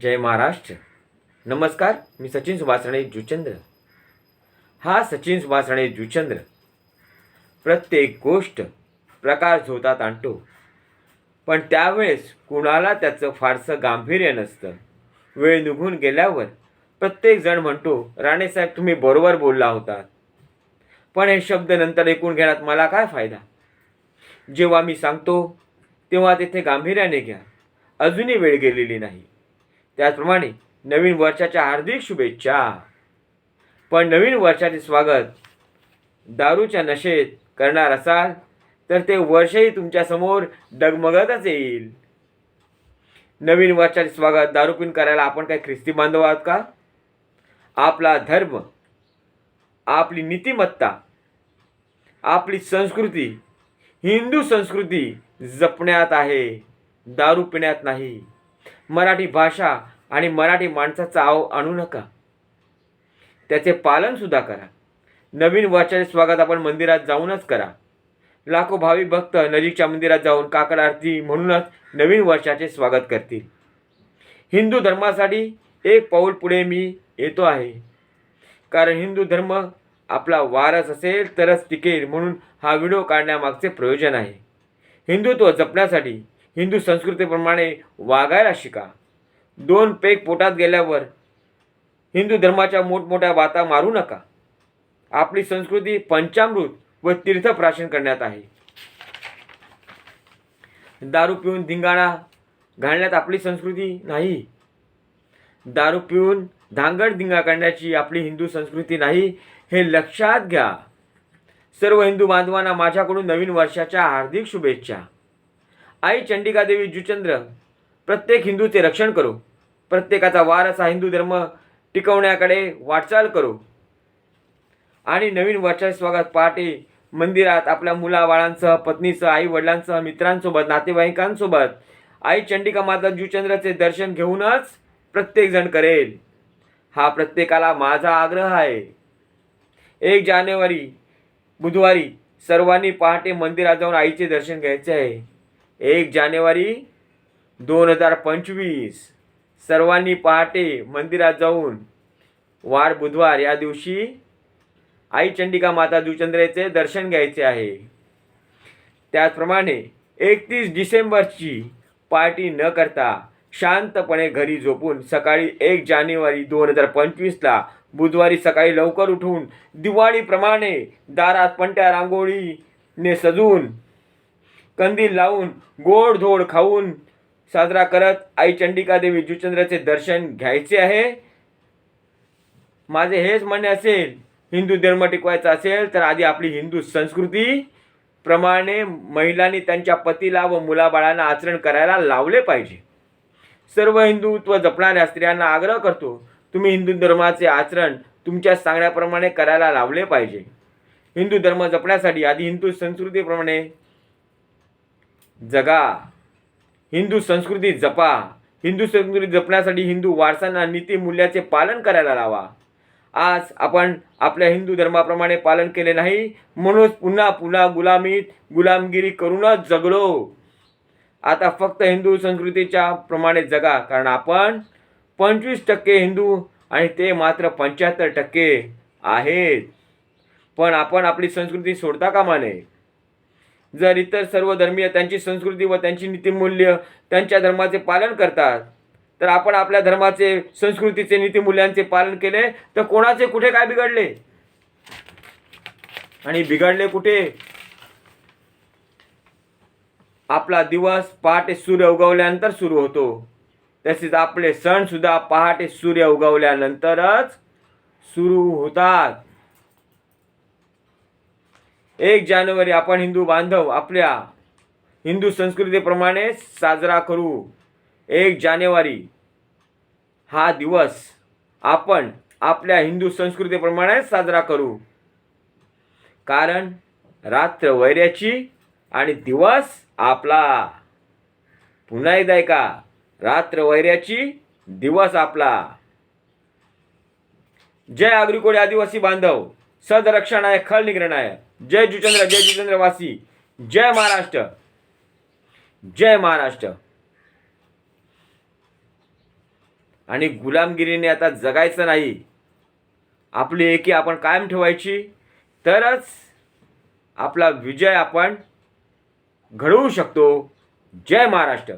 जय महाराष्ट्र. नमस्कार मी सचिन सुभाषणे जुचंद्र. हा सचिन सुभाषणे जुचंद्र. प्रत्येक गोष्ट प्रकार झोतात आणतो. पण त्यावेळेस कुणाला त्याचं फारसं गांभीर्य नसतं. वेळ निघून गेल्यावर प्रत्येकजण म्हणतो राणेसाहेब तुम्ही बरोबर बोलला होता. पण हे शब्द नंतर ऐकून घेण्यात मला काय फायदा? जेव्हा मी सांगतो तेव्हा तेथे गांभीर्याने घ्या. अजूनही वेळ गेलेली नाही. त्याचप्रमाणे नवीन वर्षाच्या हार्दिक शुभेच्छा. पण नवीन वर्षाचे स्वागत दारूच्या नशेत करणार असाल तर ते वर्षही तुमच्यासमोर डगमगतच येईल. नवीन वर्षाचे स्वागत दारू पिऊन करायला आपण काय ख्रिस्ती बांधव आहात का? आपला धर्म आपली नीतिमत्ता आपली संस्कृती हिंदू संस्कृती जपण्यात आहे दारू पिण्यात नाही. मराठी भाषा आणि मराठी माणसाचा आव आणू नका. त्याचे पालनसुद्धा करा. नवीन वर्षाचे स्वागत आपण मंदिरात जाऊनच करा. लाखो भावी भक्त नजीकच्या मंदिरात जाऊन काकड आरती म्हणूनच नवीन वर्षाचे स्वागत करतील. हिंदू धर्मासाठी एक पाऊल पुढे मी येतो आहे. कारण हिंदू धर्म आपला वारस असेल तरच टिकेल म्हणून हा व्हिडिओ काढण्यामागचे प्रयोजन आहे. हिंदुत्व जपण्यासाठी हिंदू संस्कृतीप्रमाणे वागायला शिका. दोन पेग पोटात गेल्यावर हिंदू धर्माच्या मोठमोठ्या बाता मारू नका. आपली संस्कृती पंचामृत व तीर्थप्राशन करण्यात आहे. दारू पिऊन धिंगाणा घालण्यात आपली संस्कृती नाही. दारू पिऊन धांगड धिंगा करण्याची आपली हिंदू संस्कृती नाही हे लक्षात घ्या. सर्व हिंदू बांधवांना माझ्याकडून नवीन वर्षाच्या हार्दिक शुभेच्छा. आई चंडिका देवी जुचंद्र प्रत्येक हिंदूचे रक्षण करू. प्रत्येकाचा वारसा हिंदू धर्म टिकवण्याकडे वाटचाल करू. आणि नवीन वर्षाचे स्वागत पहाटे मंदिरात आपल्या मुलाबाळांसह पत्नीसह आई वडिलांसह मित्रांसोबत नातेवाईकांसोबत आई चंडिका माता जुचंद्राचे दर्शन घेऊनच प्रत्येकजण करेल. हा प्रत्येकाला माझा आग्रह आहे. एक जानेवारी बुधवारी सर्वांनी पहाटे मंदिरात जाऊन आईचे दर्शन घ्यायचे आहे. एक जानेवारी दोन हजार पंचवीस. सर्वांनी पहाटे मंदिरात जाऊन वार बुधवार या दिवशी आई चंडिका माता जुचंद्रेचे दर्शन घ्यायचे आहे. त्याचप्रमाणे एकतीस डिसेंबरची पार्टी न करता शांतपणे घरी झोपून सकाळी एक जानेवारी दोन हजार पंचवीसला बुधवारी सकाळी लवकर उठून दिवाळीप्रमाणे दारात पंट्या रांगोळीने सजून कंदील लावून गोडधोड खाऊन साजरा करत आई चंडिका देवी जुचंद्राचे दर्शन घ्यायचे आहे. माझे हेच म्हणणे असेल हिंदू धर्म टिकवायचा असेल तर आधी आपली हिंदू संस्कृती प्रमाणे महिलांनी त्यांच्या पतीला व मुलाबाळांना आचरण करायला लावले पाहिजे. सर्व हिंदुत्व जपणाऱ्या स्त्रियांना आग्रह करतो तुम्ही हिंदू धर्माचे आचरण तुमच्या सांगण्याप्रमाणे करायला लावले पाहिजे. हिंदू धर्म जपण्यासाठी आधी हिंदू संस्कृतीप्रमाणे जगा. हिंदू संस्कृती जपा. हिंदू संस्कृती जपण्यासाठी हिंदू वारसांना नीतीमूल्याचे पालन करायला लावा. आज आपण आपल्या हिंदू धर्माप्रमाणे पालन केले नाही म्हणूनच पुन्हा पुन्हा गुलामीत गुलामगिरी करूनच जगलो. आता फक्त हिंदू संस्कृतीच्या प्रमाणे जगा कारण आपण पंचवीस टक्के हिंदू आणि ते मात्र पंच्याहत्तर टक्के आहेत. पण आपण आपली संस्कृती सोडता कामा नये. जर इतर सर्व धर्मीय त्यांची संस्कृती व त्यांची नीतिमूल्य त्यांच्या धर्माचे पालन करतात तर आपण आपल्या धर्माचे संस्कृतीचे नीतिमूल्यांचे पालन केले तर कोणाचे कुठे काय बिघडले? आणि बिघडले कुठे? आपला दिवस पहाटे सूर्य उगवल्यानंतर सुरू होतो. तसेच आपले सण सुद्धा पहाटे सूर्य उगवल्यानंतरच सुरू होतात. एक जानेवारी आपण हिंदू बांधव आपल्या हिंदू संस्कृतीप्रमाणे साजरा करू. एक जानेवारी हा दिवस आपण आपल्या हिंदू संस्कृतीप्रमाणे साजरा करू. कारण रात्र वैऱ्याची आणि दिवस आपला. पुन्हा एकदा ऐका रात्र वैऱ्याची दिवस आपला. जय आग्रिकोळी आदिवासी बांधव सदरक्षण आहे खल आहे जय जुचंद्र जय जुचंद्रवासी जय महाराष्ट्र जय महाराष्ट्र. आणि गुलामगिरीने आता जगायचं नाही. आपली एकी आपण कायम ठेवायची तरच आपला विजय आपण घडवू शकतो. जय महाराष्ट्र.